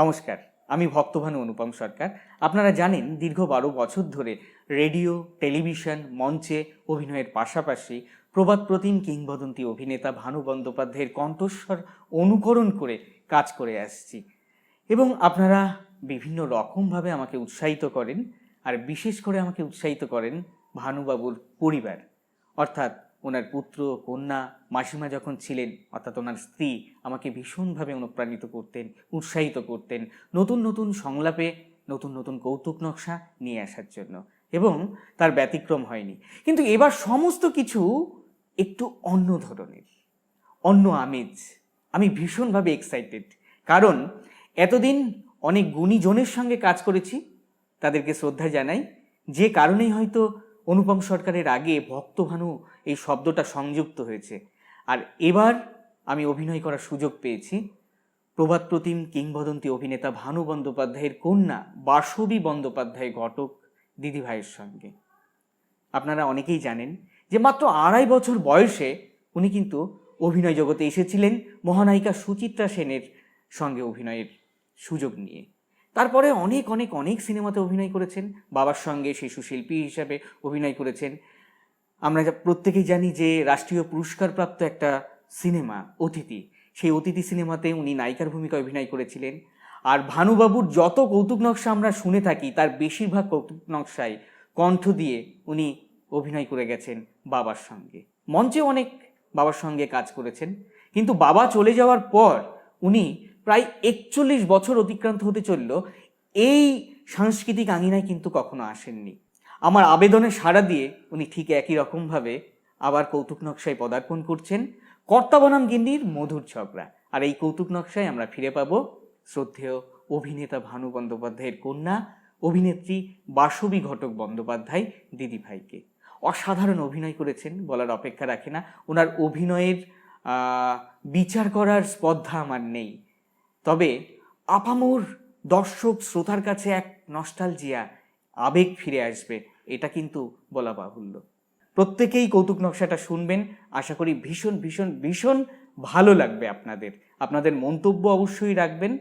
নমস্কার, আমি ভক্তভানু অনুপম সরকার। আপনারা জানেন, দীর্ঘ বারো বছর ধরে রেডিও, টেলিভিশন, মঞ্চে অভিনয়ের পাশাপাশি প্রবাদ প্রতিম কিংবদন্তি অভিনেতা ভানু বন্দ্যোপাধ্যায়ের কণ্ঠস্বর অনুকরণ করে কাজ করে আসছি। এবং আপনারা বিভিন্ন রকমভাবে আমাকে উৎসাহিত করেন, আর বিশেষ করে আমাকে উৎসাহিত করেন ভানুবাবুর পরিবার। অর্থাৎ ওনার পুত্র, কন্যা, মাসিমা যখন ছিলেন, অর্থাৎ ওনার স্ত্রী আমাকে ভীষণভাবে অনুপ্রাণিত করতেন, উৎসাহিত করতেন নতুন নতুন সংলাপে, নতুন নতুন কৌতুক নকশা নিয়ে আসার জন্য এবং তার ব্যতিক্রম হয়নি। কিন্তু এবার সমস্ত কিছু একটু অন্য ধরনের, অন্য আমেজ। আমি ভীষণভাবে এক্সাইটেড কারণ এতদিন অনেক গুণীজনের সঙ্গে কাজ করেছি, তাদেরকে শ্রদ্ধা জানাই, যে কারণেই হয়তো অনুপম সরকারের আগে ভক্তভানু এই শব্দটা সংযুক্ত হয়েছে। আর এবার আমি অভিনয় করার সুযোগ পেয়েছি। প্রভাত প্রতিম কিংবদন্তি অভিনেতা ভানু বন্দ্যোপাধ্যায়ের কন্যা বাসবী বন্দ্যোপাধ্যায় ঘটক দিদিভাইয়ের সঙ্গে। আপনারা অনেকেই জানেন যে মাত্র আড়াই বছর বয়সে উনি কিন্তু অভিনয় জগতে এসেছিলেন মহানায়িকা সুচিত্রা সেনের সঙ্গে অভিনয়ের সুযোগ নিয়ে। তারপরে অনেক অনেক অনেক সিনেমাতে অভিনয় করেছেন। বাবার সঙ্গে শিশু শিল্পী হিসাবে অভিনয় করেছেন। আমরা প্রত্যেকেই জানি যে রাষ্ট্রীয় পুরস্কারপ্রাপ্ত একটা সিনেমা, অতিথি। সেই অতিথি সিনেমাতে উনি নায়িকার ভূমিকায় অভিনয় করেছিলেন। আর ভানুবাবুর যত কৌতুক নকশা আমরা শুনে থাকি, তার বেশিরভাগ কৌতুক নকশায় কণ্ঠ দিয়ে উনি অভিনয় করে গেছেন বাবার সঙ্গে। মঞ্চে অনেক বাবার সঙ্গে কাজ করেছেন। কিন্তু বাবা চলে যাওয়ার পর উনি প্রায় একচল্লিশ বছর অতিক্রান্ত হতে চলল, এই সাংস্কৃতিক আঙিনায় কিন্তু কখনো আসেননি। আমার আবেদনে সাড়া দিয়ে উনি ঠিক একই রকমভাবে আবার কৌতুক নকশায় পদার্পণ করছেন। কর্তা বনাম গিন্নির মধুর ঝগড়া। আর এই কৌতুক নকশায় আমরা ফিরে পাব শ্রদ্ধেয় অভিনেতা ভানু বন্দ্যোপাধ্যায়ের কন্যা, অভিনেত্রী বাসবী ঘটক বন্দ্যোপাধ্যায় দিদিভাইকে অসাধারণ অভিনয় করেছেন, বলার অপেক্ষা রাখে না। ওনার অভিনয়ের বিচার করার স্পর্ধা আমার নেই। তবে আপামোর দর্শক শ্রোতার কাছে এক নস্টালজিয়া আবেগ ফিরে আসবে, এটা কিন্তু বলা বাহুল্য। প্রত্যেকেই কৌতুক নকশাটা শুনবেন, আশা করি ভীষণ ভীষণ ভীষণ ভালো লাগবে আপনাদের। আপনাদের মন্তব্য অবশ্যই রাখবেন,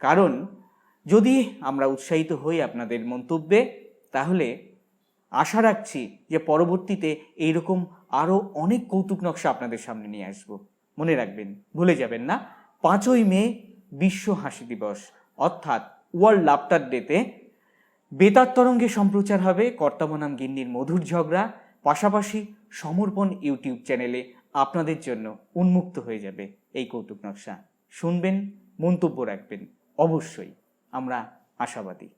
কারণ যদি আমরা উৎসাহিত হই আপনাদের মন্তব্যে, তাহলে আশা রাখছি যে পরবর্তীতে এইরকম আরও অনেক কৌতুক নকশা আপনাদের সামনে নিয়ে আসব। মনে রাখবেন, ভুলে যাবেন না। পাঁচই মে বিশ্ব হাসি দিবস, অর্থাৎ ওয়ার্ল্ড লাফটার ডেতে বেতার তরঙ্গে সম্প্রচার হবে কর্তাবনাম গিন্নির মধুর ঝগড়া, পাশাপাশি সমর্পণ ইউটিউব চ্যানেলে আপনাদের জন্য উন্মুক্ত হয়ে যাবে এই কৌতুক নকশা। শুনবেন, মন্তব্য রাখবেন, অবশ্যই। আমরা আশাবাদী।